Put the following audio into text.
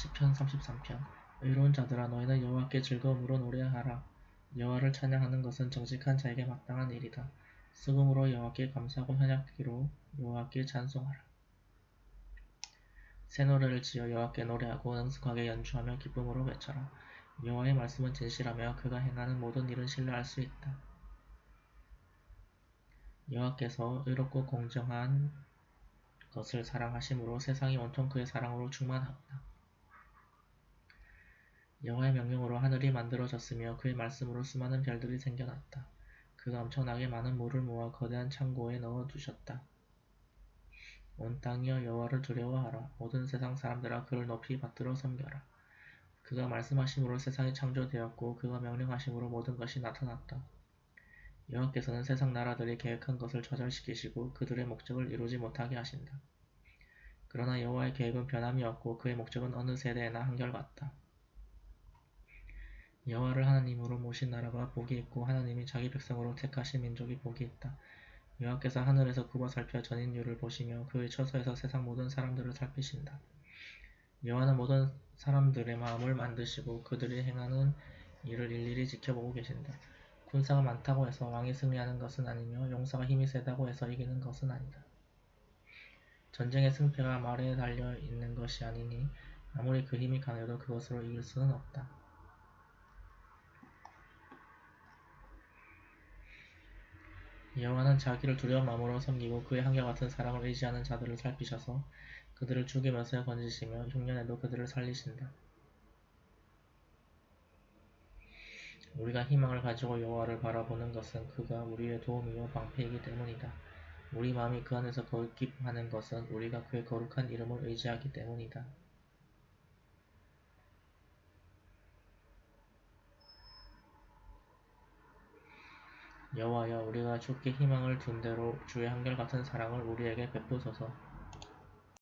시편 33편. 의로운 자들아 너희는 여호와께 즐거움으로 노래하라. 여호와를 찬양하는 것은 정직한 자에게 마땅한 일이다. 수금으로 여호와께 감사하고 현악기로 여호와께 찬송하라. 새 노래를 지어 여호와께 노래하고 능숙하게 연주하며 기쁨으로 외쳐라. 여호와의 말씀은 진실하며 그가 행하는 모든 일은 신뢰할 수 있다. 여호와께서 의롭고 공정한 것을 사랑하심으로 세상이 온통 그의 사랑으로 충만하구나 여호와의 명령으로 하늘이 만들어졌으며 그의 말씀으로 수많은 별들이 생겨났다. 그가 엄청나게 많은 물을 모아 거대한 창고에 넣어 두셨다. 온 땅이여 여호와를 두려워하라. 모든 세상 사람들아 그를 높이 받들어 섬겨라. 그가 말씀하심으로 세상이 창조되었고 그가 명령하심으로 모든 것이 나타났다. 여호와께서는 세상 나라들이 계획한 것을 좌절시키시고 그들의 목적을 이루지 못하게 하신다. 그러나 여호와의 계획은 변함이 없고 그의 목적은 어느 세대에나 한결같다. 여호와를 하나님으로 모신 나라가 복이 있고 하나님이 자기 백성으로 택하신 민족이 복이 있다. 여호와께서 하늘에서 굽어 살펴 전인율을 보시며 그의 처소에서 세상 모든 사람들을 살피신다. 여호와는 모든 사람들의 마음을 만드시고 그들이 행하는 일을 일일이 지켜보고 계신다. 군사가 많다고 해서 왕이 승리하는 것은 아니며 용사가 힘이 세다고 해서 이기는 것은 아니다. 전쟁의 승패가 말에 달려 있는 것이 아니니 아무리 그 힘이 강해도 그것으로 이길 수는 없다. 여호와는 자기를 두려운 마음으로 섬기고 그의 한결 같은 사랑을 의지하는 자들을 살피셔서 그들을 죽이면서 건지시며 흉년에도 그들을 살리신다. 우리가 희망을 가지고 여호와를 바라보는 것은 그가 우리의 도움이요 방패이기 때문이다. 우리 마음이 그 안에서 기뻐하는 것은 우리가 그의 거룩한 이름을 의지하기 때문이다. 여호와여 우리가 주께 희망을 둔 대로 주의 한결같은 사랑을 우리에게 베푸소서